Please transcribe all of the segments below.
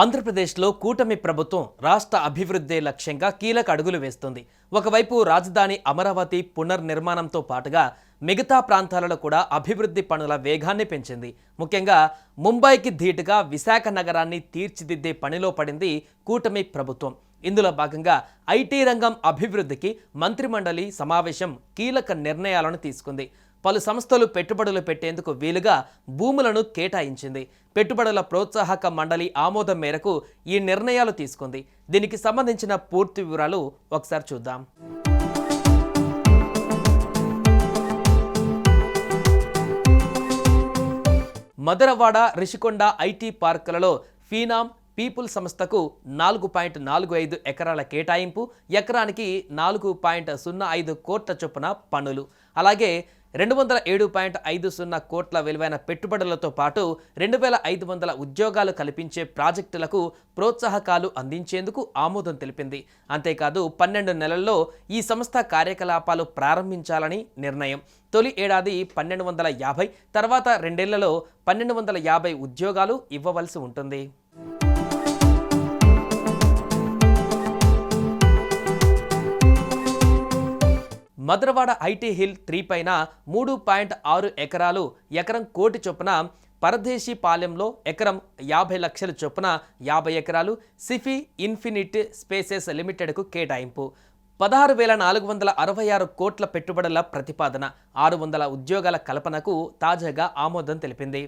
ఆంధ్రప్రదేశ్లో కూటమి ప్రభుత్వం రాష్ట్ర అభివృద్ధి లక్ష్యంగా కీలక అడుగులు వేస్తుంది. ఒకవైపు రాజధాని అమరావతి పునర్నిర్మాణంతో పాటుగా మిగతా ప్రాంతాలలో కూడా అభివృద్ధి పనుల వేగాన్ని పెంచింది. ముఖ్యంగా ముంబైకి ధీటుగా విశాఖ నగరాన్ని తీర్చిదిద్దే పనిలో పడింది కూటమి ప్రభుత్వం. ఇందులో భాగంగా ఐటీ రంగం అభివృద్ధికి మంత్రిమండలి సమావేశం కీలక నిర్ణయాలను తీసుకుంది. పలు సంస్థలు పెట్టుబడులు పెట్టేందుకు వీలుగా భూములను కేటాయించింది. పెట్టుబడుల ప్రోత్సాహక మండలి ఆమోదం మేరకు ఈ నిర్ణయాలు తీసుకుంది. దీనికి సంబంధించిన పూర్తి వివరాలు ఒకసారి చూద్దాం. మధురవాడ రిషికొండ ఐటీ పార్కులలో ఫీనామ్ పీపుల్ సంస్థకు నాలుగు పాయింట్ నాలుగు ఐదు ఎకరాల కేటాయింపు ఎకరానికి నాలుగు పాయింట్ సున్నా ఐదు కోట్ల చొప్పున పన్నులు. అలాగే రెండు వందల ఏడు పాయింట్ ఐదు సున్నా కోట్ల విలువైన పెట్టుబడులతో పాటు రెండు వేల ఐదు వందల ఉద్యోగాలు కల్పించే ప్రాజెక్టులకు ప్రోత్సాహకాలు అందించేందుకు ఆమోదం తెలిపింది. అంతేకాదు పన్నెండు నెలల్లో ఈ సంస్థ కార్యకలాపాలు ప్రారంభించాలని నిర్ణయం. తొలి ఏడాది పన్నెండు వందల యాభై తర్వాత రెండేళ్ళలో పన్నెండు వందల యాభై ఉద్యోగాలు ఇవ్వవలసి ఉంటుంది. మధురవాడ ఐటీ హిల్ త్రీ పైన మూడు పాయింట్ ఆరు ఎకరాలు ఎకరం కోటి చొప్పున పరదేశీ పాలెంలో ఎకరం యాభై లక్షల చొప్పున యాభై ఎకరాలు సిఫీ ఇన్ఫినిట్ స్పేసెస్ లిమిటెడ్కు కేటాయింపు. పదహారు వేల నాలుగు వందల అరవై ఆరు కోట్ల పెట్టుబడుల ప్రతిపాదన ఆరు వందల ఉద్యోగాల కల్పనకు తాజాగా ఆమోదం తెలిపింది.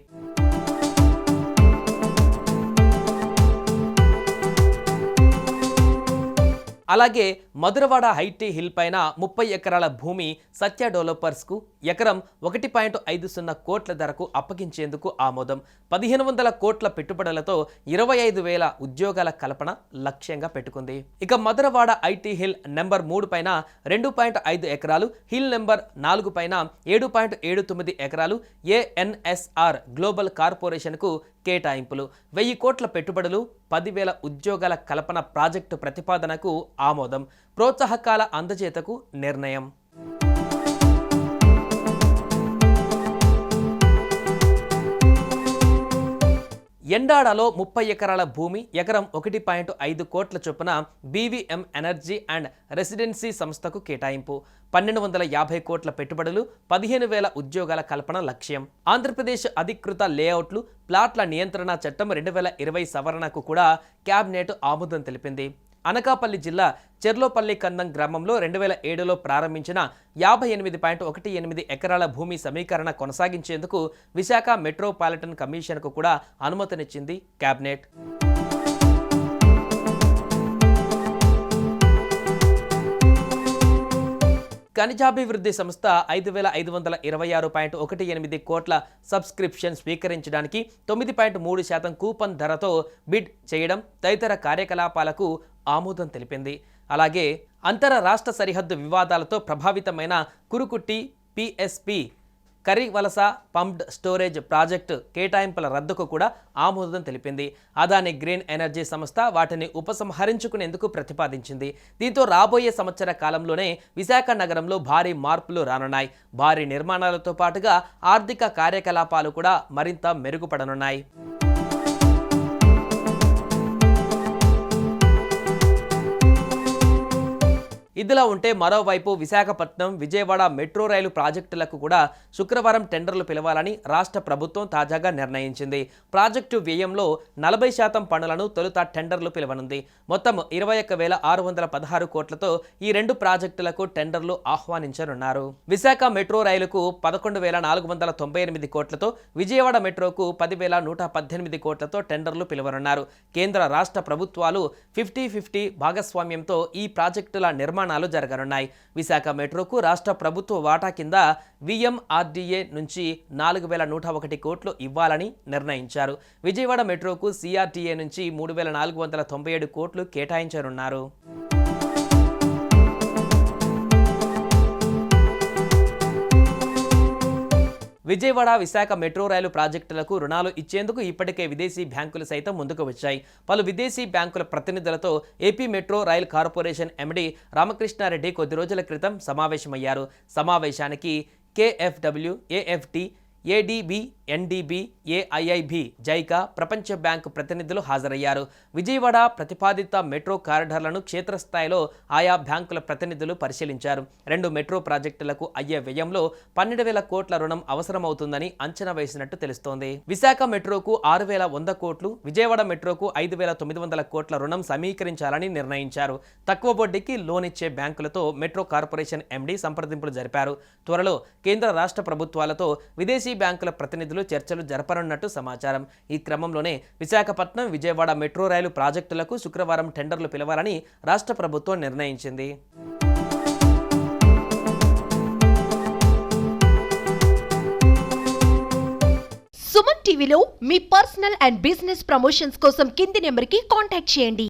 అలాగే మధురవాడ హైటీ హిల్ పైన ముప్పై ఎకరాల భూమి సత్య డెవలపర్స్కు ఎకరం ఒకటి పాయింట్ ఐదు సున్నా కోట్ల ధరకు అప్పగించేందుకు ఆమోదం. పదిహేను వందల కోట్ల పెట్టుబడులతో ఇరవై ఐదు వేల ఉద్యోగాల కల్పన లక్ష్యంగా పెట్టుకుంది. ఇక మధురవాడ ఐటీ హిల్ నెంబర్ మూడు పైన రెండు పాయింట్ ఐదు ఎకరాలు హిల్ నెంబర్ నాలుగు పైన ఏడు పాయింట్ ఏడు తొమ్మిది ఎకరాలు ఏఎన్ఎస్ఆర్ గ్లోబల్ కార్పొరేషన్కు కేటాయింపులు. వెయ్యి కోట్ల పెట్టుబడులు పదివేల ఉద్యోగాల కల్పన ప్రాజెక్టు ప్రతిపాదనకు ఆమోదం. ప్రోత్సాహకాల అందజేతకు నిర్ణయం. ఎండాడలో ముప్పై ఎకరాల భూమి ఎకరం ఒకటి పాయింట్ ఐదు కోట్ల చొప్పున బీవీఎం ఎనర్జీ అండ్ రెసిడెన్సీ సంస్థకు కేటాయింపు పన్నెండు వందల యాభై కోట్ల పెట్టుబడులు పదిహేను వేల ఉద్యోగాల కల్పన లక్ష్యం. ఆంధ్రప్రదేశ్ అధికృత లేఅవుట్లు ప్లాట్ల నియంత్రణ చట్టం రెండు వేల ఇరవై సవరణకు కూడా క్యాబినెట్ ఆమోదం తెలిపింది. అనకాపల్లి జిల్లా చెర్లోపల్లి కందం గ్రామంలో రెండు వేల ఏడులో ప్రారంభించిన యాభై ఎనిమిది పాయింట్ ఒకటి ఎనిమిది ఎకరాల భూమి సమీకరణ కొనసాగించేందుకు విశాఖ మెట్రోపాలిటన్ కమిషన్కు కూడా అనుమతినిచ్చింది కేబినెట్ ఖనిజాభివృద్ధి సంస్థ ఐదు వేల ఐదు వందల ఇరవై ఆరు పాయింట్ ఒకటి ఎనిమిది కోట్ల సబ్స్క్రిప్షన్ స్వీకరించడానికి తొమ్మిది పాయింట్ మూడు శాతం కూపన్ ధరతో బిడ్ చేయడం తదితర కార్యకలాపాలకు ఆమోదం తెలిపింది. అలాగే అంతర రాష్ట్ర సరిహద్దు వివాదాలతో ప్రభావితమైన Kurukutti PSP Karivalasa pumped storage project కేటాయింపుల రద్దుకు కూడా ఆమోదం తెలిపింది. అదాని గ్రీన్ ఎనర్జీ సంస్థ వాటిని ఉపసంహరించుకునేందుకు ప్రతిపాదించింది. దీంతో రాబోయే సంవత్సర కాలంలోనే విశాఖ నగరంలో భారీ మార్పులు రానున్నాయి. భారీ నిర్మాణాలతో పాటుగా ఆర్థిక కార్యకలాపాలు కూడా మరింత మెరుగుపడనున్నాయి. ఇదిలా ఉంటే మరోవైపు విశాఖపట్నం విజయవాడ మెట్రో రైలు ప్రాజెక్టులకు కూడా శుక్రవారం టెండర్లు పిలవాలని రాష్ట్ర ప్రభుత్వం తాజాగా నిర్ణయించింది. ప్రాజెక్టు వ్యయంలో నలభై శాతం పనులను తొలుత టెండర్లు పిలవనుంది. మొత్తం ఇరవై ఒక్క వేల ఆరు వందల పదహారు కోట్లతో ఈ రెండు ప్రాజెక్టులకు టెండర్లు ఆహ్వానించనున్నారు. విశాఖ మెట్రో రైలుకు పదకొండు వేల నాలుగు వందల తొంభై ఎనిమిది కోట్లతో విజయవాడ మెట్రోకు పదివేల నూట పద్దెనిమిది కోట్లతో టెండర్లు పిలవనున్నారు. కేంద్ర రాష్ట్ర ప్రభుత్వాలు ఫిఫ్టీ ఫిఫ్టీ భాగస్వామ్యంతో ఈ ప్రాజెక్టుల నిర్మాణాలు జరగనున్నాయి. విశాఖ మెట్రోకు రాష్ట్ర ప్రభుత్వ వాటా కింద విఎంఆర్డీఏ నుంచి నాలుగు వేల నూట ఒకటి కోట్లు ఇవ్వాలని నిర్ణయించారు. విజయవాడ మెట్రోకు సిఆర్టీఏ నుంచి మూడు వేల నాలుగు వందల తొంభై ఏడు కోట్లు కేటాయించనున్నారు. విజయవాడ విశాఖ మెట్రో రైలు ప్రాజెక్టులకు రుణాలు ఇచ్చేందుకు ఇప్పటికే విదేశీ బ్యాంకులు సైతం ముందుకు వచ్చాయి. పలు విదేశీ బ్యాంకుల ప్రతినిధులతో AP metro rail corporation MD Ramakrishna Reddy కొద్ది రోజుల క్రితం సమావేశమయ్యారు. సమావేశానికి KFW AFT ADB NDB AIIB JICA ప్రపంచ బ్యాంకు ప్రతినిధులు హాజరయ్యారు. విజయవాడ ప్రతిపాదిత మెట్రో కారిడార్లను క్షేత్రస్థాయిలో ఆయా బ్యాంకుల ప్రతినిధులు పరిశీలించారు. రెండు మెట్రో ప్రాజెక్టులకు అయ్యే వ్యయంలో పన్నెండు వేల కోట్ల రుణం అవసరమవుతుందని అంచనా వేసినట్టు తెలుస్తోంది. విశాఖ మెట్రోకు ఆరు వేల వంద కోట్లు విజయవాడ మెట్రోకు ఐదు వేల తొమ్మిది వందల కోట్ల రుణం సమీకరించాలని నిర్ణయించారు. తక్కువ వడ్డీకి లోన్ ఇచ్చే బ్యాంకులతో మెట్రో కార్పొరేషన్ ఎండీ సంప్రదింపులు జరిపారు. త్వరలో కేంద్ర రాష్ట్ర ప్రభుత్వాలతో విదేశీ బ్యాంకుల ప్రతినిధులు ప్రతినిధులు చర్చలు జరపనున్నట్టు సమాచారం. ఈ క్రమంలోనే విశాఖపట్నం విజయవాడ మెట్రో రైలు ప్రాజెక్టులకు శుక్రవారం టెండర్లు పిలవాలని రాష్ట్ర ప్రభుత్వం నిర్ణయించింది. సుమన్ టీవీలో మీ పర్సనల్ అండ్ బిజినెస్ ప్రమోషన్స్ కోసం కింది నెంబర్కి కాంటాక్ట్ చేయండి.